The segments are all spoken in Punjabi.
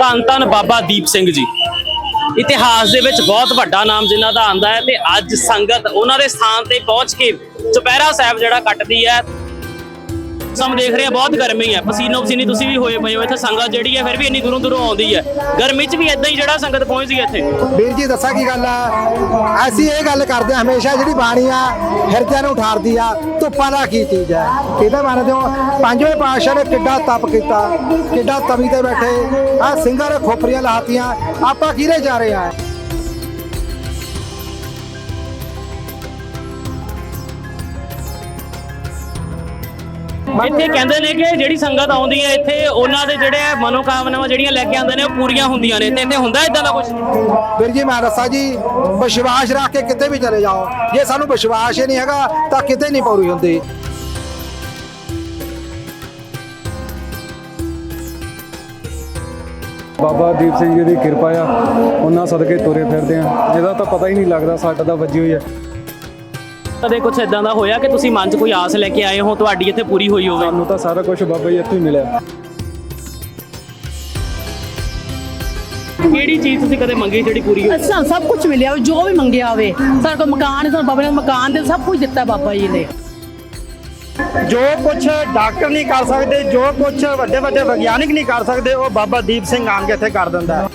ਧੰਨ ਧੰਨ ਬਾਬਾ ਦੀਪ ਸਿੰਘ ਜੀ। ਇਤਿਹਾਸ ਦੇ ਵਿੱਚ ਬਹੁਤ ਵੱਡਾ ਨਾਮ ਜਿਨ੍ਹਾਂ ਦਾ ਆਂਦਾ ਹੈ ਤੇ ਅੱਜ ਸੰਗਤ ਉਹਨਾਂ ਦੇ ਸਥਾਨ ਤੇ ਪਹੁੰਚ ਕੇ ਚੁਪਹਿਰਾ ਸਾਹਿਬ ਜਿਹੜਾ ਕੱਟਦੀ ਹੈ ਸਾਨੂੰ ਦੇਖ ਰਹੇ ਆ ਬਹੁਤ ਗਰਮੀ ਹੈ। ਪਸੀਨੋ ਪਸੀਨੀ ਤੁਸੀਂ ਵੀ ਹੋਏ ਪਏ ਹੋ ਇੱਥੇ, ਸੰਗਤ ਜਿਹੜੀ ਹੈ ਫਿਰ ਵੀ ਇੰਨੀ ਦੂਰੋਂ ਦੂਰੋਂ ਆਉਂਦੀ ਹੈ। ਗਰਮੀ 'ਚ ਵੀ ਇਦਾਂ ਹੀ ਜਿਹੜਾ ਸੰਗਤ ਪਹੁੰਚਦੀ ਹੈ ਇੱਥੇ। ਵੀਰ ਜੀ, ਦੱਸਾਂ ਕੀ ਗੱਲ ਆ? ਅਸੀਂ ਇਹ ਗੱਲ ਕਰਦੇ ਹਾਂ ਹਮੇਸ਼ਾ, ਜਿਹੜੀ ਬਾਣੀ ਆ ਹਿਰਦਿਆਂ ਨੂੰ ਉਠਾਰਦੀ ਆ, ਧੁੱਪਾਂ ਦਾ ਕੀ ਚੀਜ਼ ਹੈ ਕਿਹਦਾ ਮੰਨਦੇ ਹੋ ਪੰਜਵੇਂ ਪਾਤਸ਼ਾਹ ਨੇ ਕਿੱਡਾ ਤਪ ਕੀਤਾ, ਕਿੱਡਾ ਤਵੀ ਤੇ ਬੈਠੇ ਆ ਸਿੰਘਾਂ ਨੇ ਖੋਪਰੀਆਂ ਲਾਤੀਆਂ, ਆਪਾਂ ਕਿਹਦੇ ਜਾ ਰਹੇ ਆ ਇੱਥੇ ਕਹਿੰਦੇ ਨੇ ਕਿ ਜਿਹੜੀ ਸੰਗਤ ਆਉਂਦੀ ਹੈ ਇੱਥੇ ਉਹਨਾਂ ਦੇ ਜਿਹੜੇ ਮਨੋਕਾਮਨਾਵਾਂ ਜਿਹੜੀਆਂ ਲੈ ਕੇ ਆਉਂਦੇ ਨੇ ਉਹ ਪੂਰੀਆਂ ਹੁੰਦੀਆਂ ਨੇ। ਤੇ ਇੱਥੇ ਹੁੰਦਾ ਇਦਾਂ ਦਾ ਕੁਝ ਵੀਰ ਜੀ ਮੈਂ ਦੱਸਾਂ ਜੀ ਵਿਸ਼ਵਾਸ ਰੱਖ ਕੇ ਕਿਤੇ ਵੀ ਚਲੇ ਜਾਓ। ਜੇ ਸਾਨੂੰ ਵਿਸ਼ਵਾਸ ਹੀ ਨਹੀਂ ਹੈਗਾ ਤਾਂ ਕਿਤੇ ਨਹੀਂ ਪੂਰੀ ਹੁੰਦੀ। ਬਾਬਾ ਦੀਪ ਸਿੰਘ ਜੀ ਦੀ ਕਿਰਪਾ ਆ। ਉਹਨਾਂ ਸਦਕੇ ਤੁਰੇ ਫਿਰਦੇ ਆ। ਇਹਦਾ ਤਾਂ ਪਤਾ ਹੀ ਨਹੀਂ ਲੱਗਦਾ ਸੱਟ ਦਾ ਵੱਜੀ ਹੋਈ ਹੈ ਕਦੇ ਕੁਝ ਇਦਾਂ ਦਾ ਹੋਇਆ ਕਿ ਤੁਸੀਂ ਮਨ 'ਚ ਕੋਈ ਆਸ ਲੈ ਕੇ ਆਏ ਹੋ ਤੁਹਾਡੀ ਇੱਥੇ ਪੂਰੀ ਹੋਈ ਹੋਵੇ? ਸਾਨੂੰ ਤਾਂ ਸਾਰਾ ਕੁਝ ਬਾਬਾ ਜੀ ਇੱਥੋਂ ਹੀ ਮਿਲਿਆ। ਕਿਹੜੀ ਚੀਜ਼ ਤੁਸੀਂ ਕਦੇ ਮੰਗੀ ਜਿਹੜੀ ਪੂਰੀ ਹੋਈ? ਸਾਨੂੰ ਸਭ ਕੁਝ ਮਿਲਿਆ ਹੋਵੇ, ਜੋ ਵੀ ਮੰਗਿਆ ਹੋਵੇ। ਸਾਡੇ ਕੋਲ ਮਕਾਨ ਹੈ ਸਾਨੂੰ ਬਾਬਾ ਨੇ ਮਕਾਨ ਦੇ ਸਭ ਕੁਝ ਦਿੱਤਾ ਬਾਬਾ ਜੀ ਨੇ। ਜੋ ਕੁਝ ਡਾਕਟਰ ਨਹੀਂ ਕਰ ਸਕਦੇ ਜੋ ਕੁਝ ਵੱਡੇ ਵੱਡੇ ਵਿਗਿਆਨਿਕ ਨਹੀਂ ਕਰ ਸਕਦੇ ਉਹ ਬਾਬਾ ਦੀਪ ਸਿੰਘ ਆਣ ਕੇ ਇੱਥੇ ਕਰ ਦਿੰਦਾ ਹੈ।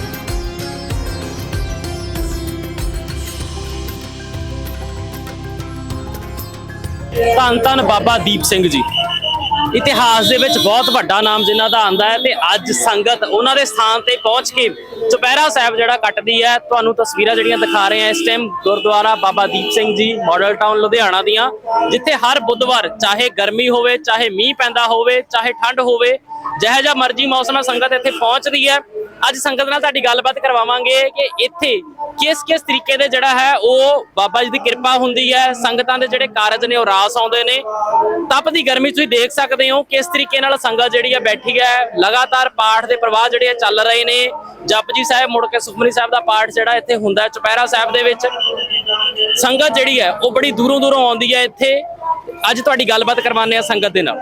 ਧੰਨ ਧੰਨ ਬਾਬਾ ਦੀਪ ਸਿੰਘ ਜੀ। ਇਤਿਹਾਸ ਦੇ ਵਿੱਚ ਬਹੁਤ ਵੱਡਾ ਨਾਮ ਜਿਨ੍ਹਾਂ ਦਾ ਆਂਦਾ ਹੈ ਤੇ ਅੱਜ ਸੰਗਤ ਉਹਨਾਂ ਦੇ ਸਥਾਨ ਤੇ ਪਹੁੰਚ ਕੇ ਚੁਪਹਿਰਾ ਸਾਹਿਬ ਜਿਹੜਾ ਕੱਟਦੀ ਹੈ, ਤੁਹਾਨੂੰ ਤਸਵੀਰਾਂ ਜਿਹੜੀਆਂ ਦਿਖਾ ਰਹੇ ਹਾਂ ਇਸ time Gurdwara Baba Deep Singh ji Model Town Ludhiana ਦੀਆਂ, ਜਿੱਥੇ ਹਰ ਬੁੱਧਵਾਰ ਚਾਹੇ ਗਰਮੀ ਹੋਵੇ, ਚਾਹੇ ਮੀਂਹ ਪੈਂਦਾ ਹੋਵੇ, ਚਾਹੇ ਠੰਡ ਹੋਵੇ ਜਿਹੋ ਜਿਹਾ ਮਰਜ਼ੀ ਮੌਸਮ ਹੈ ਸੰਗਤ ਇੱਥੇ ਪਹੁੰਚਦੀ ਹੈ, ਅੱਜ ਸੰਗਤ ਨਾਲ ਸਾਡੀ ਗੱਲਬਾਤ ਕਰਵਾਵਾਂਗੇ ਕਿ ਇੱਥੇ ਕਿਸ ਕਿਸ ਤਰੀਕੇ ਦੇ ਜਿਹੜਾ ਹੈ ਉਹ ਬਾਬਾ ਜੀ ਦੀ ਕਿਰਪਾ ਹੁੰਦੀ ਹੈ, ਸੰਗਤਾਂ ਦੇ ਜਿਹੜੇ ਕਾਰਜ ਨੇ ਉਹ ਰਾਸ ਆਉਂਦੇ ਨੇ। ਤਪ ਦੀ ਗਰਮੀ ਤੁਸੀਂ ਦੇਖ ਸਕਦੇ ਹੋ ਕਿਸ ਤਰੀਕੇ ਨਾਲ ਸੰਗਤ ਜਿਹੜੀ ਹੈ ਬੈਠੀ ਹੈ, ਲਗਾਤਾਰ ਪਾਠ ਦੇ ਪ੍ਰਵਾਹ ਜਿਹੜੇ ਆ ਚੱਲ ਰਹੇ ਨੇ। ਜਪਜੀ ਸਾਹਿਬ ਮੁੜ ਕੇ ਸੁਖਮਨੀ ਸਾਹਿਬ ਦਾ ਪਾਠ ਜਿਹੜਾ ਇੱਥੇ ਹੁੰਦਾ ਹੈ, ਚੁਪਹਿਰਾ ਸਾਹਿਬ ਦੇ ਵਿੱਚ। ਸੰਗਤ ਜਿਹੜੀ ਹੈ ਉਹ ਬੜੀ ਦੂਰੋਂ ਦੂਰੋਂ ਆਉਂਦੀ ਹੈ ਇੱਥੇ। ਅੱਜ ਤੁਹਾਡੀ ਗੱਲਬਾਤ ਕਰਵਾਉਂਦੇ ਆ ਸੰਗਤ ਦੇ ਨਾਲ।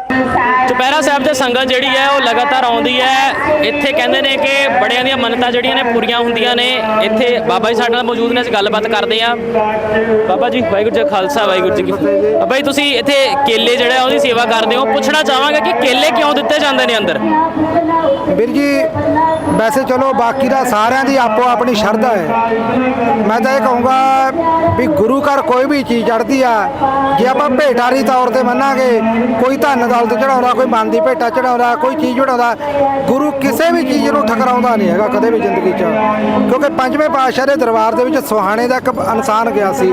ਚੁਪਹਿਰਾ ਸਾਹਿਬ ਦੇ ਸੰਗਤ ਜਿਹੜੀ ਹੈ, ਉਹ ਲਗਾਤਾਰ ਆਉਂਦੀ ਹੈ। ਇੱਥੇ ਕਹਿੰਦੇ ਨੇ ਕਿ ਬੜਿਆਂ ਦੀਆਂ ਮੰਨਤਾਂ ਜਿਹੜੀਆਂ ਨੇ ਪੂਰੀਆਂ ਹੁੰਦੀਆਂ ਨੇ। ਇੱਥੇ ਬਾਬਾ ਜੀ ਸਾਡੇ ਨਾਲ ਮੌਜੂਦ ਨੇ, ਅਸੀਂ ਗੱਲਬਾਤ ਕਰਦੇ ਆ ਬਾਬਾ ਜੀ, ਵਾਹਿਗੁਰੂ ਜੀ ਖਾਲਸਾ, ਵਾਹਿਗੁਰੂ ਜੀ ਕੀ ਫਤਿਹ। ਬਾਬਾ ਜੀ, ਤੁਸੀਂ ਇੱਥੇ ਕੇਲੇ ਜਿਹੜਾ ਉਹਦੀ ਸੇਵਾ ਕਰਦੇ ਹੋ। ਪੁੱਛਣਾ ਚਾਹਾਂਗਾ ਕਿ ਕੇਲੇ ਕਿਉਂ ਦਿੱਤੇ ਜਾਂਦੇ ਨੇ ਅੰਦਰ? ਵੀਰ ਜੀ, ਵੈਸੇ ਚਲੋ, ਬਾਕੀ ਦਾ ਸਾਰਿਆਂ ਦੀ ਆਪੋ ਆਪਣੀ ਸ਼ਰਧਾ ਹੈ। ਮੈਂ ਤਾਂ ਇਹ ਕਹੂੰਗਾ ਵੀ ਗੁਰੂ ਘਰ ਕੋਈ ਵੀ ਚੀਜ਼ ਚੜਦੀ ਆ, ਜੇ ਆਪਾਂ ਭੇਟਾਰੀ ਤੌਰ ਤੇ ਮੰਨਾਂਗੇ, ਕੋਈ ਧੰਨ ਦੌਲਤ ਚੜਾਉਂਦਾ ਕੋਈ ਮਨ ਦੀ ਭੇਟਾ ਚੜਾਉਂਦਾ ਕੋਈ ਚੀਜ਼ ਚੜਾਉਂਦਾ ਗੁਰੂ ਕਿਸੇ ਵੀ ਚੀਜ਼ ਨੂੰ ਠਕਰਾਉਂਦਾ ਨਹੀਂ ਹੈਗਾ ਕਦੇ ਵੀ ਜ਼ਿੰਦਗੀ 'ਚ। ਕਿਉਂਕਿ ਪੰਜਵੇਂ ਪਾਤਸ਼ਾਹ ਦੇ ਦਰਬਾਰ ਦੇ ਵਿੱਚ ਸੁਹਾਣੇ ਦਾ ਇੱਕ ਇਨਸਾਨ ਗਿਆ ਸੀ।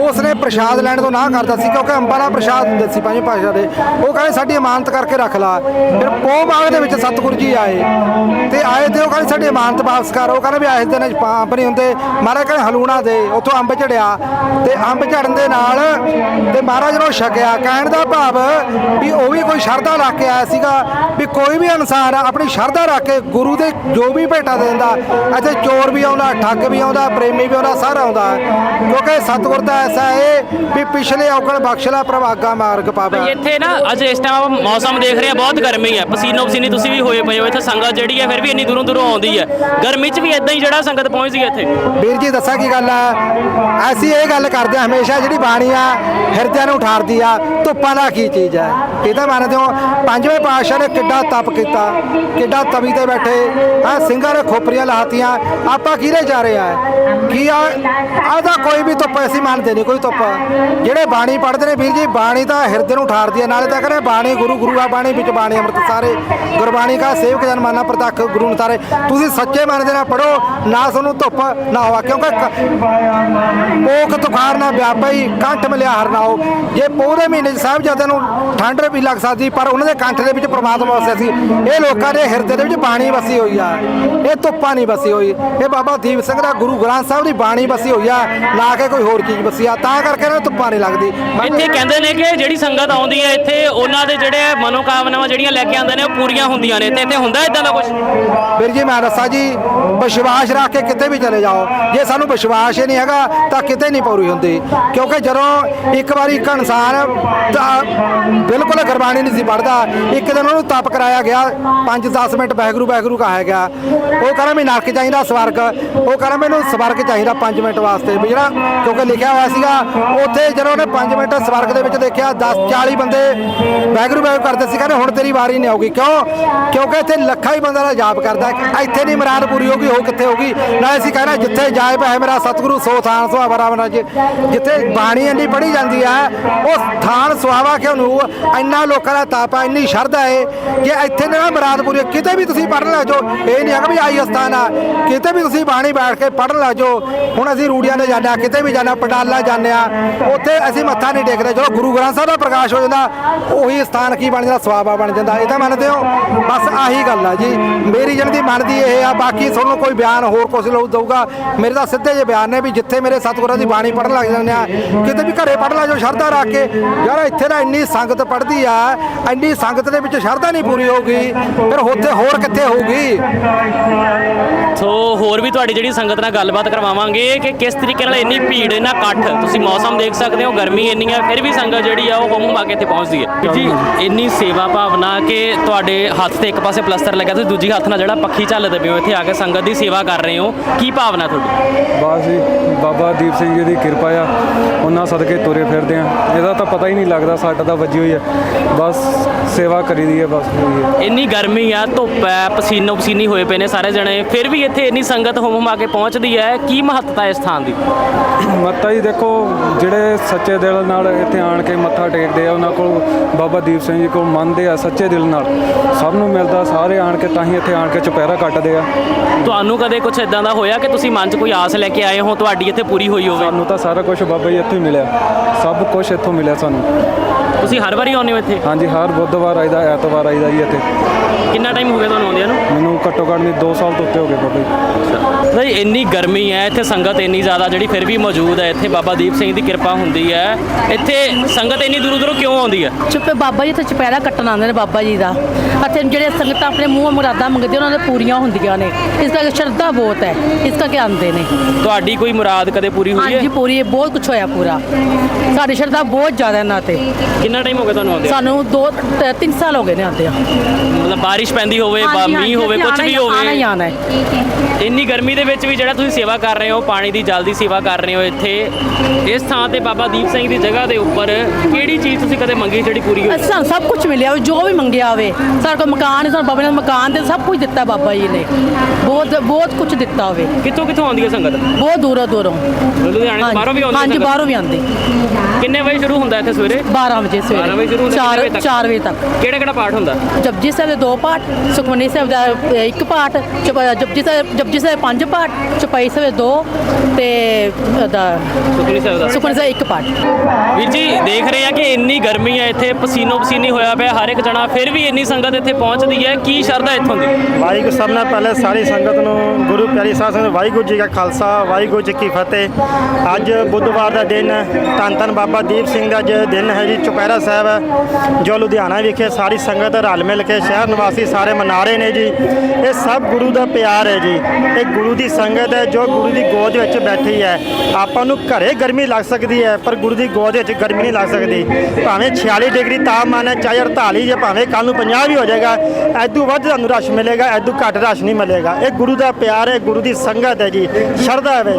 ਉਸ ਨੇ ਪ੍ਰਸ਼ਾਦ ਲੈਣ ਤੋਂ ਨਾ ਕਰਦਾ ਸੀ, ਕਿਉਂਕਿ ਅੰਬਾਂ ਦਾ ਪ੍ਰਸ਼ਾਦ ਦਿੰਦੇ ਸੀ ਪੰਜਵੇਂ ਪਾਤਸ਼ਾਹ ਦੇ। ਉਹ ਕਹਿੰਦੇ, ਸਾਡੀ ਇਮਾਨਤ ਕਰਕੇ ਰੱਖ ਲਾ। ਫਿਰ ਪੋਹ ਬਾਗ ਦੇ ਵਿੱਚ ਸਤਿਗੁਰੂ ਜੀ ਆਏ ਤੇ ਆਏ ਤੇ ਉਹ ਕਹਿੰਦੇ, ਸਾਡੀ ਇਮਾਨਤ ਵਾਪਸ ਕਰ। ਉਹ ਕਹਿੰਦੇ ਵੀ ਇਸ ਦਿਨ ਚ ਨਹੀਂ ਹੁੰਦੇ। ਮਹਾਰਾਜ ਕਹਿੰਦੇ, ਹਲੂਣਾ ਦੇ। ਉੱਥੋਂ ਅੰਬ ਝੜਿਆ ਤੇ ਅੰਬ ਝੜਨ ਦੇ ਨਾਲ ਤੇ ਮਹਾਰਾਜ ਨੂੰ ਛਕਿਆ ਕਹਿਣ ਦਾ ਭਾਵ ਵੀ ਉਹ ਵੀ ਕੋਈ ਸ਼ਰਧਾ ਰੱਖ ਕੇ ਆਇਆ ਸੀਗਾ ਵੀ ਕੋਈ ਵੀ ਇਨਸਾਨ ਆਪਣੀ ਸ਼ਰਧਾ ਰੱਖ ਕੇ ਗੁਰੂ ਦੇ ਜੋ ਵੀ ਭੇਟਾ ਦਿੰਦਾ ਇੱਥੇ ਚੋਰ ਵੀ ਆਉਂਦਾ ਠੱਗ ਵੀ ਆਉਂਦਾ ਪ੍ਰੇਮੀ ਵੀ ਆਉਂਦਾ ਸਾਰਾ ਆਉਂਦਾ। ਕਿਉਂਕਿ ਸਤਿਗੁਰ ਦਾ ਐਸਾ ਹੈ ਵੀ ਪਿਛਲੇ ਔਕੜ ਬਖਸ਼ਲਾ ਪ੍ਰਭਾਗਾ ਮਾਰਗ ਪਾਵੇ। ਇੱਥੇ ਨਾ ਅੱਜ ਇਸ ਟਾਈਮ ਮੌਸਮ ਦੇਖ ਰਹੇ ਆ ਬਹੁਤ ਗਰਮੀ ਹੈ। ਪਸੀਨੋ ਪਸੀਨੀ ਤੁਸੀਂ ਵੀ ਹੋਏ ਪਏ ਹੋ ਇੱਥੇ ਸੰਗਤ ਜਿਹੜੀ ਹੈ ਫਿਰ ਵੀ ਇੰਨੀ ਦੂਰੋਂ ਦੂਰੋਂ ਆਉਂਦੀ ਹੈ। ਗਰਮੀ 'ਚ ਵੀ ਇਦਾਂ ਹੀ ਜਿਹੜਾ ਸੰਗਤ ਪਹੁੰਚਦੀ ਹੈ ਇੱਥੇ। ਵੀਰ ਜੀ ਦੱਸਾਂ ਕੀ ਗੱਲ ਆ ਅਸੀਂ ਇਹ ਗੱਲ ਕਰਦੇ ਹਾਂ ਹਮੇਸ਼ਾ ਜਿਹੜੀ ਬਾਣੀ ਆ ਹਿਰਦਿਆਂ ਨੂੰ ਉਠਾਰਦੀ ਆ, ਧੁੱਪਾਂ ਦਾ ਕੀ ਚੀਜ਼ ਹੈ ਇਹ ਤਾਂ ਮੰਨਦੇ ਹੋ, ਪੰਜਵੇਂ ਪਾਤਸ਼ਾਹ ਨੇ ਕਿੱਡਾ ਤਪ ਕੀਤਾ, ਕਿੱਡਾ ਤਵੀ ਤੇ ਬੈਠੇ, ਆ ਸਿੰਘਾਂ ਖੋਪਰੀਆਂ ਲਾਤੀਆਂ, ਆਪਾਂ ਕਿਹਦੇ ਜਾ ਰਹੇ ਆ? ਕੀ ਆ? ਆਦਾ ਕੋਈ ਵੀ ਧੁੱਪ ਅਸੀਂ ਮੰਨਦੇ ਨਹੀਂ, ਕੋਈ ਧੁੱਪ। ਜਿਹੜੇ ਬਾਣੀ ਪੜ੍ਹਦੇ ਨੇ ਵੀਰ ਜੀ, ਬਾਣੀ ਤਾਂ ਹਿਰਦੇ ਨੂੰ ਉਠਾਰਦੀ ਆ, ਨਾਲੇ ਤਾਂ ਕਹਿੰਦੇ ਬਾਣੀ ਗੁਰੂ ਗੁਰੂ ਆ ਬਾਣੀ, ਵਿੱਚ ਬਾਣੀ ਅੰਮ੍ਰਿਤ ਸਾਰੇ ਗੁਰਬਾਣੀ ਕਾ ਸੇਵਕ ਜਨ ਮਾਨਾ ਪ੍ਰਤੱਖ, ਗੁਰੂ ਨਤਾਰੇ ਤੁਸੀਂ ਸੱਚੇ ਮੰਨਦੇ ਨਾ ਨਾਲ ਪੜੋ ਨਾ ਤੁਹਾਨੂੰ ਧੁੱਪ ਨਾ ਹੋਵਾ, ਕਿਉਂਕਿ ਪੋਖ ਤੁਖਾਰ ਨਾ ਵਿਆਪਈ, ਕੰਠ ਮਿਲਿਆ ਹਰਨਾਓ ਜੇ ਦੇ ਮਹੀਨੇ 'ਚ ਸਾਹਿਬਜ਼ਾਦਿਆਂ ਨੂੰ ਠੰਡ ਵੀ ਲੱਗ ਸਕਦੀ ਪਰ ਉਹਨਾਂ ਦੇ ਕੰਠ ਦੇ ਵਿੱਚ ਪ੍ਰਮਾਤਮਾ ਵਸਿਆ ਸੀ ਇਹ ਲੋਕਾਂ ਦੇ ਹਿਰਦੇ ਦੇ ਵਿੱਚ ਬਾਣੀ ਵਸੀ ਹੋਈ ਆ। ਇਹ ਧੁੱਪਾਂ ਨਹੀਂ ਵਸੀ ਹੋਈ। ਇਹ ਬਾਬਾ ਦੀਪ ਸਿੰਘ ਦਾ ਗੁਰੂ ਗ੍ਰੰਥ ਸਾਹਿਬ ਦੀ ਬਾਣੀ ਵਸੀ ਹੋਈ ਆ ਨਾ ਕਿ ਕੋਈ ਹੋਰ ਚੀਜ਼ ਵਸੀ ਆ ਤਾਂ ਕਰਕੇ ਇਹਨਾਂ ਨੂੰ ਧੁੱਪਾਂ ਨਹੀਂ ਲੱਗਦੀ। ਇੱਥੇ ਕਹਿੰਦੇ ਨੇ ਕਿ ਜਿਹੜੀ ਸੰਗਤ ਆਉਂਦੀ ਹੈ ਇੱਥੇ ਉਹਨਾਂ ਦੇ ਜਿਹੜੇ ਮਨੋਕਾਮਨਾਵਾਂ ਜਿਹੜੀਆਂ ਲੈ ਕੇ ਆਉਂਦੇ ਨੇ ਉਹ ਪੂਰੀਆਂ ਹੁੰਦੀਆਂ ਨੇ। ਤੇ ਇੱਥੇ ਹੁੰਦਾ ਇਦਾਂ ਦਾ ਕੁਝ ਵੀਰ ਜੀ ਮੈਂ ਦੱਸਾਂ ਜੀ ਵਿਸ਼ਵਾਸ ਰੱਖ ਕੇ ਕਿਤੇ ਵੀ ਚਲੇ ਜਾਓ। ਜੇ ਸਾਨੂੰ ਵਿਸ਼ਵਾਸ ਹੀ ਨਹੀਂ ਹੈਗਾ ਤਾਂ ਕਿਤੇ ਨਹੀਂ ਪੂਰੀ ਹੁੰਦੀ। ਕਿਉਂਕਿ ਜਦੋਂ ਇੱਕ ਵਾਰੀ ਇੱਕ ਇਨਸਾਨ ਇਨਸਾਨ ਬਿਲਕੁਲ ਗੁਰਬਾਣੀ ਨਹੀਂ ਸੀ ਪੜਦਾ ਇੱਕ ਦਿਨ ਉਹਨੂੰ ਤਪ ਕਰਾਇਆ ਗਿਆ। 5-10 ਮਿੰਟ ਬਹਿਗਰੂ ਬਹਿਗਰੂ ਕਹਾਇਆ ਗਿਆ। ਉਹ ਕਹਿੰਦਾ ਮੈਂ ਨਰਕ ਚਾਹੀਦਾ ਸਵਰਗ। ਉਹ ਕਹਿੰਦਾ, ਮੈਨੂੰ ਸਵਰਗ ਚਾਹੀਦਾ 5 ਮਿੰਟ ਵਾਸਤੇ। ਵੀ ਜਿਹੜਾ ਕਿਉਂਕਿ ਲਿਖਿਆ ਹੋਇਆ ਸੀਗਾ, ਉੱਥੇ ਜਦੋਂ ਉਹਨੇ 5 ਮਿੰਟ ਸਵਰਗ ਦੇ ਵਿੱਚ ਦੇਖਿਆ 10 40 ਬੰਦੇ ਬਹਿਗਰੂ ਬਹਿਗਰੂ ਕਰਦੇ ਸੀ। ਕਹਿੰਦੇ, ਹੁਣ ਤੇਰੀ ਵਾਰੀ ਨਹੀਂ ਆਊਗੀ। ਕਿਉਂ? ਕਿਉਂਕਿ ਇੱਥੇ ਲੱਖਾਂ ਹੀ ਬੰਦਾ ਦਾ ਜਾਪ ਕਰਦਾ ਇੱਥੇ ਨਹੀਂ ਮਰਾਦ ਪੂਰੀ ਹੋਗੀ ਉਹ ਕਿੱਥੇ ਹੋਗੀ ਨਾ ਅਸੀਂ ਕਹਿੰਦੇ, ਜਿੱਥੇ ਜਾਏ ਪੈ ਮੇਰਾ ਸਤਿਗੁਰੂ, ਸੋ ਥਾਨ ਸੁਹਾਵਾ ਰਾਵਣਾ ਜਿੱਥੇ ਬਾਣੀ ਇੰਨੀ ਪੜ੍ਹੀ ਜਾਂਦੀ ਹੈ ਉਹ ਥਾਨ ਸੁਹਾਵਾ ਕਿਉਂ ਉਹਨੂੰ ਇੰਨਾ ਲੋਕਾਂ ਦਾ ਤਾਪ ਹੈ ਇੰਨੀ ਸ਼ਰਧਾ ਹੈ ਕਿ ਇੱਥੇ ਨਾ ਮਰਾਦ ਪੂਰੀ ਕਿਤੇ ਵੀ ਤੁਸੀਂ ਪੜ੍ਹਨ ਲੱਗ ਜਾਓ। ਇਹ ਨਹੀਂ ਹੈਗਾ ਵੀ ਆਈ ਅਸਥਾਨ ਆ। ਕਿਤੇ ਵੀ ਤੁਸੀਂ ਬਾਣੀ ਬੈਠ ਕੇ ਪੜ੍ਹਨ ਲੱਗ ਜਾਓ। ਹੁਣ ਅਸੀਂ ਰੂੜੀਆਂ ਦੇ ਜਾਂਦੇ ਹਾਂ, ਕਿਤੇ ਵੀ ਜਾਂਦੇ ਹਾਂ, ਪਟਾਲਾ ਜਾਂਦੇ ਆ ਉੱਥੇ ਅਸੀਂ ਮੱਥਾ ਨਹੀਂ ਟੇਕਦੇ। ਜਦੋਂ ਗੁਰੂ ਗ੍ਰੰਥ ਸਾਹਿਬ ਦਾ ਪ੍ਰਕਾਸ਼ ਹੋ ਜਾਂਦਾ, ਉਹੀ ਸਥਾਨ ਕੀ ਬਣ ਜਾਂਦਾ? ਸਵਾਬਾ ਬਣ ਜਾਂਦਾ। ਇਹ ਤਾਂ ਮੰਨਦੇ ਹੋ? ਬਸ ਆਹੀ ਗੱਲ ਆ ਜੀ। ਮੇਰੀ ਜਿਹੜੀ ਦੀ ਇਹ ਆ, ਬਾਕੀ ਤੁਹਾਨੂੰ ਕੋਈ ਬਿਆਨ ਹੋਰ ਕੁਝ ਲੋਕ ਦਊਗਾ। ਮੇਰੇ ਤਾਂ ਸਿੱਧੇ ਜਿਹੇ ਬਿਆਨ ਨੇ ਵੀ ਜਿੱਥੇ ਮੇਰੇ ਸਤਿਗੁਰਾਂ ਦੀ ਬਾਣੀ ਪੜ੍ਹਨ ਲੱਗ ਜਾਂਦੇ ਆ ਕਿਤੇ ਵੀ ਘਰੇ ਪੜ੍ਹ ਲੱਗ ਜਾਓ, ਸ਼ਰਧਾ ਰੱਖ ਕੇ ਯਾਰ ਇੱਥੇ ਤਾਂ ਇੰਨੀ ਸੰਗਤ ਪੜ੍ਹਦੀ ਆ ਇੰਨੀ ਸੰਗਤ ਦੇ ਵਿੱਚ ਸ਼ਰਧਾ ਨਹੀਂ ਪੂਰੀ ਹੋਊਗੀ। ਫਿਰ ਉੱਥੇ ਹੋਰ ਕਿੱਥੇ ਹੋਊਗੀ? ਸੋ ਹੋਰ ਵੀ ਤੁਹਾਡੀ ਜਿਹੜੀ ਸੰਗਤ ਨਾਲ ਗੱਲਬਾਤ ਕਰਵਾਵਾਂਗੇ ਕਿ ਕਿਸ ਤਰੀਕੇ ਨਾਲ ਇੰਨੀ ਭੀੜ ਇੰਨਾ ਇਕੱਠ ਤੁਸੀਂ ਮੌਸਮ ਦੇਖ ਸਕਦੇ ਹੋ ਗਰਮੀ ਇੰਨੀ ਹੈ ਫਿਰ ਵੀ ਸੰਗਤ ਜਿਹੜੀ ਆ ਉਹ ਹੁਮ ਆ ਕੇ ਇੱਥੇ ਪਹੁੰਚਦੀ ਹੈ। ਜੀ ਇੰਨੀ ਸੇਵਾ ਭਾਵਨਾ ਕਿ ਤੁਹਾਡੇ ਹੱਥ ਤੇ ਇੱਕ ਪਾਸੇ ਪਲਸਤਰ ਲੱਗਿਆ ਤੁਸੀਂ ਦੂਜੀ ਹੱਥ ਨਾਲ ਜਿਹੜਾ ਪੱਖੀ ਝੱਲਦੇ ਪਏ ਹੋ ਇੱਥੇ ਆ ਕੇ ਸੰਗਤ ਦੀ ਸੇਵਾ ਕਰ ਰਹੇ ਹੋ। ਕੀ ਭਾਵਨਾ ਤੁਹਾਡੀ? ਬਸ ਜੀ ਬਾਬਾ ਦੀਪ ਸਿੰਘ ਜੀ ਦੀ ਕਿਰਪਾ ਆ। ਉਹਨਾਂ ਸਦਕੇ ਤੁਰੇ ਫਿਰਦੇ ਆ। ਇਹਦਾ ਤਾਂ ਪਤਾ ਹੀ ਨਹੀਂ ਲੱਗਦਾ ਸਾਡਾ ਤਾਂ ਵੱਜੀ ਹੋਈ ਹੈ ਬਸ ਸੇਵਾ ਕਰੀਦੀ ਹੈ ਬਸ ਹੋਈ ਹੈ ਇੰਨੀ ਗਰਮੀ ਆ ਧੁੱਪ ਹੈ ਪਸੀਨੋ ਪਸੀਨੀ ਹੋਏ ਪਏ ਨੇ ਸਾਰੇ ਜਣੇ। ਫਿਰ ਵੀ ਇੱਥੇ ਇੰਨੀ ਸੰਗਤ ਹੁਮ ਹੁਮ ਕੇ ਪਹੁੰਚਦੀ ਹੈ ਕੀ ਮਹੱਤਤਾ ਹੈ ਇਸ ਥਾਂ ਦੀ? ਮੱਤਾ ਜੀ ਦੇਖੋ ਜਿਹੜੇ ਸੱਚੇ ਦਿਲ ਨਾਲ ਇੱਥੇ ਆਣ ਕੇ ਮੱਥਾ ਟੇਕਦੇ ਆ ਉਹਨਾਂ ਕੋਲ ਬਾਬਾ ਦੀਪ ਸਿੰਘ ਜੀ ਕੋਲ ਮੰਨਦੇ ਆ ਸੱਚੇ ਦਿਲ ਨਾਲ। ਸਭ ਨੂੰ ਮਿਲਦਾ ਸਾਰੇ ਆਣ ਕੇ ਤਾਂ ਹੀ ਇੱਥੇ ਆਣ ਕੇ ਚੁਪਹਿਰਾ ਕੱਟਦੇ ਆ। ਤੁਹਾਨੂੰ ਕਦੇ ਕੁਝ ਇਦਾਂ ਦਾ ਹੋਇਆ ਕਿ ਤੁਸੀਂ ਮਨ 'ਚ ਕੋਈ ਆਸ ਲੈ ਕੇ ਆਏ ਹੋ ਤੁਹਾਡੀ ਇੱਥੇ ਪੂਰੀ ਹੋਈ ਹੋਵੇ? ਸਾਨੂੰ ਤਾਂ ਸਾਰਾ ਕੁਝ ਬਾਬਾ ਜੀ ਇੱਥੋਂ ਹੀ ਮਿਲਿਆ। ਸਭ ਕੁਝ ਇੱਥੋਂ ਮਿਲਿਆ। ਸਾਨੂੰ ਤੁਸੀਂ ਹਰ ਵਾਰੀ ਆਉਂਦੇ ਹੋ ਇੱਥੇ? ਹਾਂਜੀ ਹਰ ਬੁੱਧਵਾਰ ਆਈਦਾ ਐਤਵਾਰ ਆਈਦਾ ਜੀ ਇੱਥੇ। ਕਿੰਨਾ ਟਾਈਮ ਹੋ ਗਿਆ ਤੁਹਾਨੂੰ ਆਉਂਦਿਆਂ ਨੂੰ? ਮੈਨੂੰ ਘੱਟੋ ਘੱਟ ਨਹੀਂ 2 ਸਾਲ ਤੋਂ ਉੱਤੇ ਹੋ ਗਏ ਬਾਬਾ ਜੀ। ਨਹੀਂ ਇੰਨੀ ਗਰਮੀ ਹੈ ਇੱਥੇ ਸੰਗਤ ਇੰਨੀ ਜ਼ਿਆਦਾ ਜਿਹੜੀ ਫਿਰ ਵੀ ਮੌਜੂਦ ਹੈ ਇੱਥੇ ਬਾਬਾ ਦੀਪ ਸਿੰਘ ਦੀ ਕਿਰਪਾ ਹੁੰਦੀ ਹੈ। ਇੱਥੇ ਸੰਗਤ ਇੰਨੀ ਦੂਰੋਂ ਦੂਰੋਂ ਕਿਉਂ ਆਉਂਦੀ ਹੈ? ਚੁੱਪੇ ਬਾਬਾ ਜੀ ਇੱਥੇ ਚੁਪਹਿਰਾ ਕੱਟਣ ਆਉਂਦੇ ਨੇ ਬਾਬਾ ਜੀ ਦਾ। ਅਤੇ ਜਿਹੜੇ ਸੰਗਤਾਂ ਆਪਣੇ ਮੂੰਹ ਮੁਰਾਦਾਂ ਮੰਗਦੇ ਉਹਨਾਂ ਦੇ ਪੂਰੀਆਂ ਹੁੰਦੀਆਂ ਨੇ। ਇਸ ਕਰਕੇ ਸ਼ਰਧਾ ਬਹੁਤ ਹੈ ਇਸ ਕਰਕੇ ਆਉਂਦੇ ਨੇ। ਤੁਹਾਡੀ ਕੋਈ ਮੁਰਾਦ ਕਦੇ ਪੂਰੀ ਹੋਈ ਹਾਂਜੀ ਹੈ ਪੂਰੀ ਬਹੁਤ ਕੁਝ ਹੋਇਆ ਪੂਰਾ। ਸਾਡੀ ਸ਼ਰਧਾ ਬਹੁਤ ਜ਼ਿਆਦਾ ਇਹਨਾਂ ਤੇ। ਕਿੰਨਾ ਟਾਈਮ ਹੋ ਗਿਆ ਤੁਹਾਨੂੰ ਆਉਂਦੇ ਸਾਨੂੰ 2 3 ਸਾਲ ਹੋ ਗਏ ਨੇ ਆਉਂਦੇ ਆ ਮਤਲਬ ਬਾਰਿਸ਼ ਪੈਂਦੀ ਹੋਵੇ ਮੀਂਹ ਹੋਵੇ ਕੁਝ ਵੀ ਆਣਾ ਹੀ ਹੋਵੇ। ਆਣਾ ਹੈ ਇੰਨੀ ਗਰਮੀ ਦੇ ਵਿੱਚ ਵੀ ਜਿਹੜਾ ਤੁਸੀਂ ਸੇਵਾ ਕਰ ਰਹੇ ਹੋ ਪਾਣੀ ਦੀ ਜਲ ਦੀ ਸੇਵਾ ਕਰ ਰਹੇ ਹੋ ਇੱਥੇ ਇਸ ਥਾਂ ਤੇ ਬਾਬਾ ਦੀਪ ਸਿੰਘ ਦੀ ਜਗ੍ਹਾ ਦੇ ਉੱਪਰ ਕਿਹੜੀ ਚੀਜ਼ ਤੁਸੀਂ ਕਦੇ ਮੰਗੀ ਜਿਹੜੀ ਪੂਰੀ ਹੋਈ? ਸਾਨੂੰ ਸਭ ਕੁਝ ਮਿਲਿਆ ਹੋਵੇ, ਜੋ ਵੀ ਮੰਗਿਆ ਹੋਵੇ। ਸਾਡੇ ਕੋਲ ਮਕਾਨ ਸਾਨੂੰ ਬਾਬਾ ਨੇ ਮਕਾਨ ਤੇ ਸਭ ਕੁਝ ਦਿੱਤਾ ਬਾਬਾ ਜੀ ਨੇ। ਬਹੁਤ ਬਹੁਤ ਕੁਝ ਦਿੱਤਾ ਹੋਵੇ। ਕਿੱਥੋਂ ਕਿੱਥੋਂ ਆਉਂਦੀ ਹੈ ਸੰਗਤ? ਬਹੁਤ ਦੂਰੋਂ ਦੂਰੋਂ ਲੁਧਿਆਣੇ ਤੋਂ ਬਾਹਰੋਂ ਵੀ ਆਉਂਦੀ ਹੈ ਹਾਂਜੀ? ਬਾਹਰੋਂ ਵੀ ਆਉਂਦੀ। ਕਿੰਨੇ ਵਜੇ ਸ਼ੁਰੂ ਹੁੰਦਾ ਇੱਥੇ ਸਵੇਰੇ? 12 ਵਜੇ 12 ਵਜੇ ਸ਼ੁਰੂ ਸਵੇਰੇ ਹੁੰਦਾ, 4 ਕਿੰਨੇ ਵਜੇ ਤੱਕ? 4 ਵਜੇ ਤੱਕ। ਕਿਹੜਾ ਕਿਹੜਾ ਪਾਠ ਹੁੰਦਾ? ਜਪਜੀ ਸਾਹਿਬ ਦੇ ਦੋ ਪਾਠ ਸੁਖਮਨੀ ਸਾਹਿਬ ਦਾ ਅ, ਇੱਕ ਪਾਠ ਚੁਪ- ਜਪਜੀ ਸਾਹਿਬ ਜਪਜੀ ਸਾਹਿਬ ਦੇ ਪੰਜ ਪਾਠ ਚੁਪਈ ਸਾਹਿਬ ਦੇ ਦੋ ਤੇ ਉਹਦਾ ਸੁਖਨੀ ਸਾਹਿਬ ਦਾ। ਸੁਖਮਨੀ ਸਾਹਿਬ ਇੱਕ ਪਾਠ। ਵੀਰ ਜੀ ਦੇਖ ਰਹੇ ਆ ਕਿ ਇੰਨੀ ਗਰਮੀ ਹੈ ਇੱਥੇ ਪਸੀਨੋ ਪਸੀਨੀ ਹੋਇਆ ਪਿਆ ਹਰ ਇੱਕ ਜਣਾ ਫਿਰ ਵੀ ਇੰਨੀ ਸੰਗਤ ਇੱਥੇ ਪਹੁੰਚਦੀ ਹੈ ਕੀ ਸ਼ਰਧਾ ਇੱਥੋਂ ਦੀ? ਵਾਹਿਗੁਰੂ ਸਭ ਨਾਲ ਪਹਿਲੇ ਸਾਰੀ ਸੰਗਤ ਨੂੰ ਗੁਰੂ ਪਿਆਰੀ ਸਾਹਿਬ ਸੰਗਤ ਵਾਹਿਗੁਰੂ ਜੀ ਕਾ ਖਾਲਸਾ ਵਾਹਿਗੁਰੂ ਜੀ ਕੀ ਫਤਿਹ। ਅੱਜ ਬੁੱਧਵਾਰ ਦਾ ਦਿਨ। ਧੰਨ ਧੰਨ ਬਾਬਾ ਦੀਪ ਸਿੰਘ ਦਾ ਅੱਜ ਦਿਨ ਹੈ ਜੀ ਚੁਪਹਿਰਾ ਸਾਹਿਬ ਹੈ, ਜੋ ਲੁਧਿਆਣਾ ਵਿਖੇ ਸਾਰੀ ਸੰਗਤ ਰਲ ਮਿਲ ਕੇ ਸ਼ਹਿਰ ਨਿਵਾਸੀ ਸਾਰੇ ਮਨਾ ਰਹੇ ਨੇ ਜੀ। ਇਹ ਸਭ ਗੁਰੂ ਦਾ ਪਿਆਰ ਹੈ ਜੀ। ਇਹ ਗੁਰੂ ਦੀ ਸੰਗਤ ਹੈ ਜੋ ਗੁਰੂ ਦੀ ਗੋਦ ਵਿੱਚ ਬੈਠੀ ਹੈ। ਆਪਾਂ ਨੂੰ ਘਰੇ ਗਰਮੀ ਲੱਗ ਸਕਦੀ ਹੈ ਪਰ ਗੁਰੂ ਦੀ ਗੋਦ ਵਿੱਚ ਗਰਮੀ ਨਹੀਂ ਲੱਗ ਸਕਦੀ। ਭਾਵੇਂ 46 ਡਿਗਰੀ ਤਾਪਮਾਨ ਹੈ ਚਾਹੇ 48 ਜਾਂ ਭਾਵੇਂ ਕੱਲ ਨੂੰ 50 ਵੀ ਹੋ ਜਾਏਗਾ ਐਦੂ ਵੱਧ ਤੁਹਾਨੂੰ ਰਸ਼ ਮਿਲੇਗਾ ਐਦੂ ਘੱਟ ਰਸ਼ ਨਹੀਂ ਮਿਲੇਗਾ। ਇਹ ਗੁਰੂ ਦਾ ਪਿਆਰ ਹੈ ਗੁਰੂ ਦੀ ਸੰਗਤ ਹੈ ਜੀ। ਸ਼ਰਧਾ ਹੈ ਜੀ।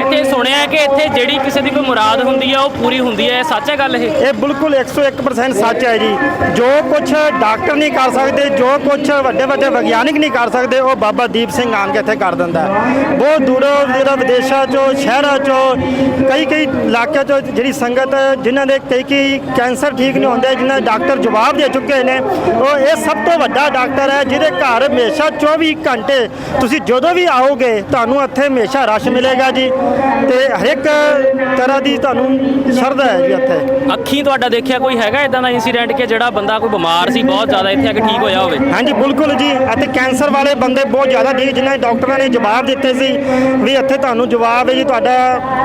ਇੱਥੇ ਸੁਣਿਆ ਕਿ ਇੱਥੇ ਜਿਹੜੀ ਕਿਸੇ ਦੀ ਕੋਈ ਮੁਰਾਦ ਹੁੰਦੀ ਹੈ ਉਹ ਪੂਰੀ ਹੁੰਦੀ ਹੈ ਸੱਚ ਹੈ ਗੱਲ ਇਹ? ਇਹ ਬਿਲਕੁਲ 101% ਸੱਚ ਹੈ ਜੀ। ਜੋ ਕੁਝ ਡਾਕਟਰ ਨਹੀਂ ਕਰ ਸਕਦੇ, ਜੋ ਕੁਝ ਵੱਡੇ ਵੱਡੇ ਵਿਗਿਆਨਿਕ ਨਹੀਂ ਕਰ ਸਕਦੇ, ਉਹ ਬਾਬਾ ਦੀਪ ਸਿੰਘ ਆਣ ਕੇ ਇੱਥੇ ਕਰ ਦਿੰਦਾ ਬਹੁਤ ਦੂਰੋਂ ਜਿਹੜਾ ਵਿਦੇਸ਼ਾਂ ਚੋਂ, ਸ਼ਹਿਰਾਂ ਚੋਂ, ਕਈ ਕਈ ਇਲਾਕਿਆਂ ਚੋਂ ਜਿਹੜੀ ਸੰਗਤ ਜਿਨ੍ਹਾਂ ਦੇ ਕਈ ਕਈ ਕੈਂਸਰ ਠੀਕ ਨਹੀਂ ਹੁੰਦੇ, ਜਿਨ੍ਹਾਂ ਡਾਕਟਰ ਜਵਾਬ ਦੇ ਚੁੱਕੇ ਨੇ, ਉਹ ਇਹ ਸਭ ਤੋਂ ਵੱਡਾ ਡਾਕਟਰ ਹੈ, ਜਿਹਦੇ ਘਰ ਹਮੇਸ਼ਾ 24 ਘੰਟੇ ਤੁਸੀਂ ਜਦੋਂ ਵੀ ਆਓਗੇ, ਤੁਹਾਨੂੰ ਇੱਥੇ ਹਮੇਸ਼ਾ ਰਸ਼ ਮਿਲੇਗਾ ਜੀ। ਤੇ ਹਰ ਇੱਕ ਤਰ੍ਹਾਂ ਦੀ ਤੁਹਾਨੂੰ ਸ਼ਰਧਾ ਹੈ ਜੀ ਇੱਥੇ। ਅੱਖੀਂ ਤੁਹਾਡਾ ਦੇਖਿਆ ਕੋਈ ਹੈਗਾ ਇਦਾਂ ਦਾ ਇਨਸੀਡੈਂਟ ਕਿ ਜਿਹੜਾ ਬੰਦਾ ਕੋਈ ਬਿਮਾਰ ਸੀ ਬਹੁਤ ਜ਼ਿਆਦਾ ਇੱਥੇ ਆ ਕੇ ਠੀਕ ਹੋਇਆ ਹੋਵੇ? ਹਾਂਜੀ ਬਿਲਕੁਲ ਜੀ। ਇੱਥੇ ਕੈਂਸਰ ਵਾਲੇ ਬੰਦੇ ਬਹੁਤ ਜ਼ਿਆਦਾ ਠੀਕ ਜਿਨ੍ਹਾਂ ਦੇ ਡਾਕਟਰਾਂ ਨੇ ਜਵਾਬ ਦਿੱਤੇ ਸੀ ਵੀ ਇੱਥੇ ਤੁਹਾਨੂੰ ਜਵਾਬ ਹੈ ਜੀ ਤੁਹਾਡਾ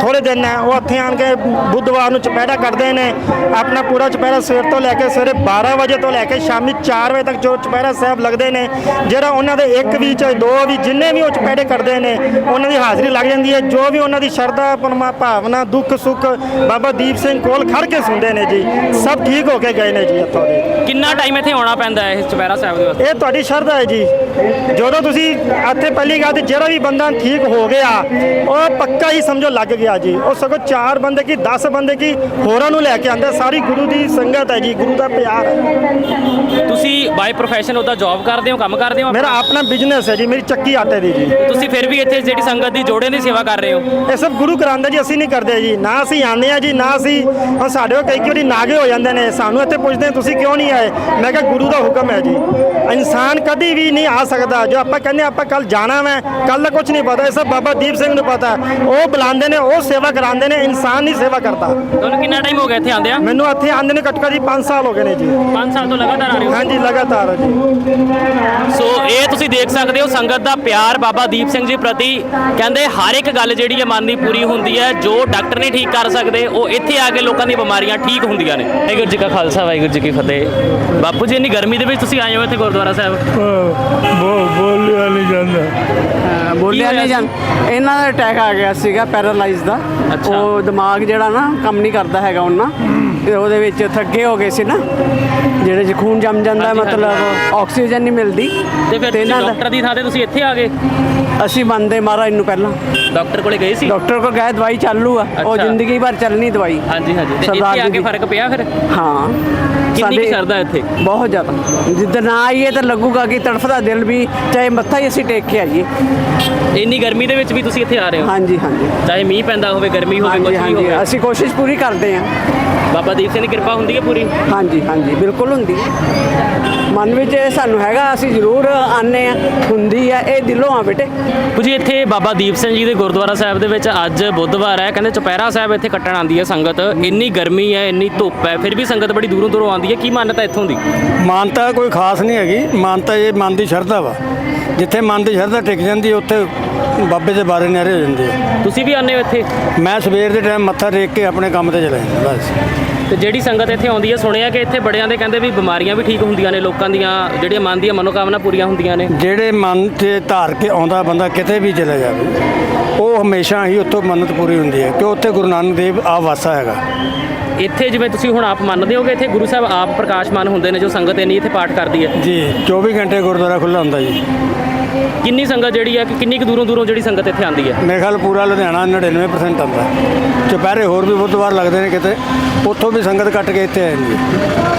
ਥੋੜੇ ਦਿਨ ਹੈ। ਉਹ ਇੱਥੇ ਆਣ ਕੇ ਬੁੱਧਵਾਰ ਨੂੰ ਚੁਪਹਿਰਾ ਕਰਦੇ ਨੇ। ਆਪਣਾ ਪੂਰਾ ਚੁਪਹਿਰਾ ਸਵੇਰ ਤੋਂ ਲੈ ਕੇ ਸਵੇਰੇ 12 ਵਜੇ ਤੋਂ ਲੈ ਕੇ ਸ਼ਾਮੀ 4 ਵਜੇ ਤੱਕ ਜੋ ਚੁਪਹਿਰਾ ਸਾਹਿਬ ਲੱਗਦੇ ਨੇ ਜਿਹੜਾ ਉਹਨਾਂ ਦੇ ਇੱਕ ਵੀ ਚਾਹੇ ਦੋ ਵੀ ਜਿੰਨੇ ਵੀ ਉਹ ਚੁਪਹਿਰੇ ਕਰਦੇ ਨੇ ਉਹਨਾਂ ਦੀ ਹਾਜ਼ਰੀ ਲੱਗ ਜਾਂਦੀ ਹੈ। ਜੋ ਵੀ ਉਹਨਾਂ ਦੀ ਸ਼ਰਧਾ ਪਰਮਾ ਭਾਵਨਾ ਦੁੱਖ ਸੁੱਖ ਬਾਬਾ ਦੀਪ ਦੀਪ ਸਿੰਘ ਕੋਲ ਖੜ ਕੇ ਸੁਣਦੇ ਨੇ ਜੀ। ਸਭ ਠੀਕ ਹੋ ਕੇ ਗਏ ਨੇ ਜੀ ਇੱਥੋਂ ਦੇ। ਕਿੰਨਾ ਟਾਈਮ ਇੱਥੇ ਆਉਣਾ ਪੈਂਦਾ ਹੈ ਇਸ ਚੁਪਹਿਰਾ ਸਾਹਿਬ ਦੇ ਵਾਸਤੇ? ਇਹ ਤੁਹਾਡੀ ਸ਼ਰਧਾ ਹੈ ਜੀ। ਜਦੋਂ ਤੁਸੀਂ ਇੱਥੇ ਪਹਿਲੀ ਗੱਲ ਤੇ ਜਿਹੜਾ ਵੀ ਬੰਦਾ ਠੀਕ ਹੋ ਗਿਆ ਉਹ ਪੱਕਾ ਹੀ ਸਮਝੋ ਲੱਗ ਗਿਆ ਜੀ। ਉਹ ਸਗੋਂ ਚਾਰ ਬੰਦੇ ਕੀ 10 ਬੰਦੇ ਕੀ ਹੋਰਾਂ ਨੂੰ ਲੈ ਕੇ ਆਂਦਾ ਸਾਰੀ ਗੁਰੂ ਦੀ ਸੰਗਤ ਹੈ ਜੀ ਗੁਰੂ ਦਾ ਪਿਆਰ ਹੈ। ਤੁਸੀਂ ਬਾਈ ਪ੍ਰੋਫੈਸ਼ਨ ਉਹਦਾ ਜੌਬ ਕਰਦੇ ਹੋ ਕੰਮ ਕਰਦੇ ਹੋ? ਮੇਰਾ ਆਪਣਾ ਬਿਜ਼ਨਸ ਹੈ ਜੀ ਮੇਰੀ ਚੱਕੀ ਆਟੇ ਦੀ ਜੀ। ਤੁਸੀਂ ਫਿਰ ਵੀ ਇੱਥੇ ਜਿਹੜੀ ਸੰਗਤ ਦੀ ਜੋੜੇ ਦੀ ਸੇਵਾ ਕਰ ਰਹੇ ਹੋ? ਇਹ ਸਭ ਗੁਰੂ ਕਰਾਉਂਦਾ ਜੀ ਅਸੀਂ ਨਹੀਂ ਕਰਦੇ ਜੀ। ਨਾ ਅਸੀਂ ਆਉਂਦੇ ਆ ਜੀ ਨਾ ਅਸੀਂ ਹੁਣ ਸਾਡੇ ਕੋਲ ਕਈ ਵਾਰੀ ਨਾਗੇ ਹੋ ਜਾਂਦੇ ਨੇ। ਸਾਨੂੰ ਇੱਥੇ ਪੁੱਛਦੇ ਤੁਸੀਂ ਕਿਉਂ ਨਹੀਂ ਆਏ? ਮੈਂ ਕਿਹਾ ਗੁਰੂ ਦਾ ਹੁਕਮ ਹੈ ਜੀ। ਇਨਸਾਨ ਕਦੀ ਵੀ ਨਹੀਂ ਆ ਸਕਦਾ। ਜੋ ਆਪਾਂ ਕਹਿੰਦੇ ਆਪਾਂ ਕੱਲ ਜਾਣਾ ਮੈਂ ਕੱਲ ਦਾ ਕੁਝ ਨਹੀਂ ਪਤਾ। ਇਹ ਸਭ ਬਾਬਾ ਦੀਪ ਸਿੰਘ ਨੂੰ ਪਤਾ। ਉਹ ਬੁਲਾਉਂਦੇ ਨੇ ਉਹ ਸੇਵਾ ਕਰਾਉਂਦੇ ਨੇ। ਇਨਸਾਨ ਨਹੀਂ ਸੇਵਾ ਕਰਦਾ। ਤੁਹਾਨੂੰ ਕਿੰਨਾ ਟਾਈਮ ਹੋ ਗਿਆ ਇੱਥੇ ਆਂਦਿਆਂ ਮੈਨੂੰ ਇੱਥੇ ਆਉਂਦੇ ਨੇ ਘੱਟੋ ਘੱਟ ਜੀ 5 ਸਾਲ ਹੋ ਗਏ ਨੇ ਜੀ। 5 ਸਾਲ ਤੋਂ ਲਗਾਤਾਰ ਆ ਰਹੇ ਹੋ? ਹਾਂਜੀ ਲਗਾਤਾਰ ਜੀ। ਸੋ ਇਹ ਤੁਸੀਂ ਦੇਖ ਸਕਦੇ ਹੋ ਸੰਗਤ ਦਾ ਪਿਆਰ ਬਾਬਾ ਦੀਪ ਸਿੰਘ ਜੀ ਪ੍ਰਤੀ। ਕਹਿੰਦੇ ਹਰ ਇੱਕ ਗੱਲ ਜਿਹੜੀ ਹੈ ਮਨ ਦੀ ਪੂਰੀ ਹੁੰਦੀ ਹੈ। ਜੋ ਡਾਕਟਰ ਨਹੀਂ ਠੀਕ ਕਰ ਸਕਦੇ ਉਹ ਇੱਥੇ ਆ ਕੇ ਲੋਕਾਂ ਦੀਆਂ ਬਿਮਾਰੀਆਂ ਠੀਕ ਹੁੰਦੀਆਂ ਨੇ। ਵਾਹਿਗੁਰੂ ਜੀ ਕਾ ਖਾਲਸਾ ਵਾਹਿਗੁਰੂ ਜੀ ਕੀ ਫਤਿਹ। ਬਾਪੂ ਜੀ ਇੰਨੀ ਗਰਮੀ ਦੇ ਵਿੱਚ ਤੁਸੀਂ ਆਏ ਹੋ ਇੱਥੇ ਗੁਰਦੁਆਰਾ ਸਾਹਿਬ? ਬੋਲਿਆ ਨਹੀਂ ਜਾਂਦਾ। ਬੋਲਿਆ ਨਹੀਂ? ਜਾਂਦਾ। ਇਹਨਾਂ ਦਾ ਅਟੈਕ ਆ ਗਿਆ ਸੀਗਾ ਪੈਰਾਲਾਈਜ਼ ਦਾ। ਉਹ ਦਿਮਾਗ ਜਿਹੜਾ ਨਾ ਕੰਮ ਨਹੀਂ ਕਰਦਾ ਹੈਗਾ ਉਹਨਾਂ। ਤੇ ਉਹਦੇ ਵਿੱਚ ਥੱਕੇ ਹੋ ਗਏ ਸੀ ਨਾ ਜਿਹੜੇ ਚ ਖੂਨ ਜੰਮ ਜਾਂਦਾ। ਮਤਲਬ ਆਕਸੀਜਨ ਨਹੀਂ ਮਿਲਦੀ। ਤੇ ਫਿਰ ਡਾਕਟਰ ਦੀ ਥਾਂ ਤੇ ਤੁਸੀਂ ਇੱਥੇ ਆ ਗਏ? ਅਸੀਂ ਮੰਨਦੇ ਮਹਾਰਾਜ ਨੂੰ ਪਹਿਲਾਂ। ਡਾਕਟਰ ਕੋਲੇ ਗਏ ਸੀ? ਡਾਕਟਰ ਕੋਲ ਗਏ ਦਵਾਈ ਚਾਲੂ ਆ। ਉਹ। ਜ਼ਿੰਦਗੀ ਭਰ ਚੱਲਣੀ ਦਵਾਈ। ਹਾਂਜੀ ਹਾਂਜੀ। ਤੇ ਸਰਦਾਰ ਆ ਜੀ ਕੇ ਦੀ। ਫ਼ਰਕ ਪਿਆ ਫਿਰ? ਹਾਂ। ਕਿੰਨੀ ਕੁ ਸ਼ਰਧਾ ਇੱਥੇ? ਬਹੁਤ ਜ਼ਿਆਦਾ। ਜਿੱਦਾਂ ਨਾ ਆਈਏ ਤਾਂ ਲੱਗੂਗਾ ਕਿ ਤੜਫਦਾ ਦਿਲ ਵੀ ਚਾਹੇ ਮੱਥਾ ਹੀ ਅਸੀਂ ਟੇਕ ਕੇ ਆਈਏ। ਇੰਨੀ ਗਰਮੀ ਦੇ ਵਿੱਚ ਵੀ ਤੁਸੀਂ ਇੱਥੇ ਆ ਰਹੇ ਹੋ? ਹਾਂਜੀ ਹਾਂਜੀ। ਚਾਹੇ ਮੀਂਹ ਪੈਂਦਾ ਹੋਵੇ ਗਰਮੀ ਹੋਵੇ ਕੁਝ ਹਾਂਜੀ ਵੀ ਹਾਂਜੀ। ਹੋਵੇ। ਅਸੀਂ ਕੋਸ਼ਿਸ਼ ਪੂਰੀ ਕਰਦੇ ਹਾਂ। ਬਾਬਾ ਦੀਪ ਸਿੰਘ ਦੀ ਕਿਰਪਾ ਹੁੰਦੀ ਹੈ ਪੂਰੀ? ਹਾਂਜੀ ਹਾਂਜੀ ਬਿਲਕੁਲ ਹੁੰਦੀ ਹੈ। ਮਨ ਵਿੱਚ ਇਹ ਸਾਨੂੰ ਹੈਗਾ ਅਸੀਂ ਜ਼ਰੂਰ ਆਨੇ ਆ ਹੁੰਦੀ ਆ ਇਹ ਦਿਲੋਂ ਆ ਬੇਟੇ। ਜੀ ਇੱਥੇ ਬਾਬਾ ਦੀਪ ਸਿੰਘ ਜੀ ਦੇ ਗੁਰਦੁਆਰਾ ਸਾਹਿਬ ਦੇ ਵਿੱਚ ਅੱਜ ਬੁੱਧਵਾਰ ਹੈ ਕਹਿੰਦੇ ਚੁਪਹਿਰਾ ਸਾਹਿਬ ਇੱਥੇ ਕੱਟਣ ਆਉਂਦੀ ਹੈ ਸੰਗਤ। ਇੰਨੀ ਗਰਮੀ ਹੈ ਇੰਨੀ ਧੁੱਪ ਹੈ ਫਿਰ ਵੀ ਸੰਗਤ ਬੜੀ ਦੂਰੋਂ ਦੂਰੋਂ ਆਉਂਦੀ ਹੈ ਕੀ ਮਾਨਤਾ ਇੱਥੋਂ ਦੀ? ਮਾਨਤਾ ਕੋਈ ਖਾਸ ਨਹੀਂ ਹੈਗੀ ਮਾਨਤਾ ਇਹ ਮਨ ਦੀ ਸ਼ਰਧਾ ਵਾ। ਜਿੱਥੇ ਮਨ ਦੀ ਸ਼ਰਧਾ ਟਿਕ ਜਾਂਦੀ ਉੱਥੇ ਬਾਬੇ ਦੇ ਬਾਰੇ ਨਿਆਰੇ ਹੋ ਜਾਂਦੇ ਆ। ਤੁਸੀਂ ਵੀ ਆਉਂਦੇ ਹੋ ਇੱਥੇ? ਮੈਂ ਸਵੇਰ ਦੇ ਟਾਈਮ ਮੱਥਾ ਟੇਕ ਕੇ ਆਪਣੇ ਕੰਮ ਤੇ ਚਲਾ ਜਾਂਦਾ ਬਸ। ਤੇ ਜਿਹੜੀ ਸੰਗਤ ਇੱਥੇ ਆਉਂਦੀ ਹੈ ਸੁਣਿਆ ਕਿ ਇੱਥੇ ਬੜਿਆਂ ਦੇ ਕਹਿੰਦੇ ਵੀ ਬਿਮਾਰੀਆਂ ਵੀ ਠੀਕ ਹੁੰਦੀਆਂ ਨੇ ਲੋਕਾਂ ਦੀਆਂ ਜਿਹੜੀਆਂ ਮਨ ਦੀਆਂ ਮਨੋਕਾਮਨਾ ਪੂਰੀਆਂ ਹੁੰਦੀਆਂ ਨੇ। ਜਿਹੜੇ ਮਨ ਤੇ ਧਾਰ ਕੇ ਆਉਂਦਾ ਬੰਦਾ ਕਿਤੇ ਵੀ ਚਲਾ ਜਾਵੇ ਉਹ ਹਮੇਸ਼ਾ ਹੀ ਉੱਥੋਂ ਮੰਨਤ ਪੂਰੀ ਹੁੰਦੀ ਹੈ ਕਿ ਉੱਥੇ ਗੁਰੂ ਨਾਨਕ ਦੇਵ ਆ ਵਾਸਾ ਹੈਗਾ। ਇੱਥੇ ਜਿਵੇਂ ਤੁਸੀਂ ਹੁਣ ਆਪ ਮੰਨਦੇ ਹੋਗੇ ਇੱਥੇ ਗੁਰੂ ਸਾਹਿਬ ਆਪ ਪ੍ਰਕਾਸ਼ਮਾਨ ਹੁੰਦੇ ਨੇ ਜੋ ਸੰਗਤ ਇੰਨੀ ਇੱਥੇ ਪਾਠ ਕਰਦੀ ਹੈ। ਜੀ 24 ਘੰਟੇ ਗੁਰਦੁਆਰਾ ਖੁੱਲ੍ਹਾ ਹੁੰਦਾ ਜੀ। ਕਿੰਨੀ ਸੰਗਤ ਜਿਹੜੀ ਹੈ ਕਿ ਕਿੰਨੀ ਕੁ ਦੂਰੋਂ ਦੂਰੋਂ ਜਿਹੜੀ ਸੰਗਤ ਇੱਥੇ ਆਉਂਦੀ ਹੈ ਮੇਰੇ ਖਿਆਲ ਪੂਰਾ ਲੁਧਿਆਣਾ 99% ਆਉਂਦਾ। ਚੁਪਹਿਰੇ ਹੋਰ ਵੀ ਬੁੱਧਵਾਰ ਲੱਗਦੇ ਨੇ ਕਿਤੇ। ਉੱਥੋਂ ਵੀ ਸੰਗਤ ਕੱਟ ਕੇ ਇੱਥੇ ਆ ਜਾਂਦੀ ਹੈ।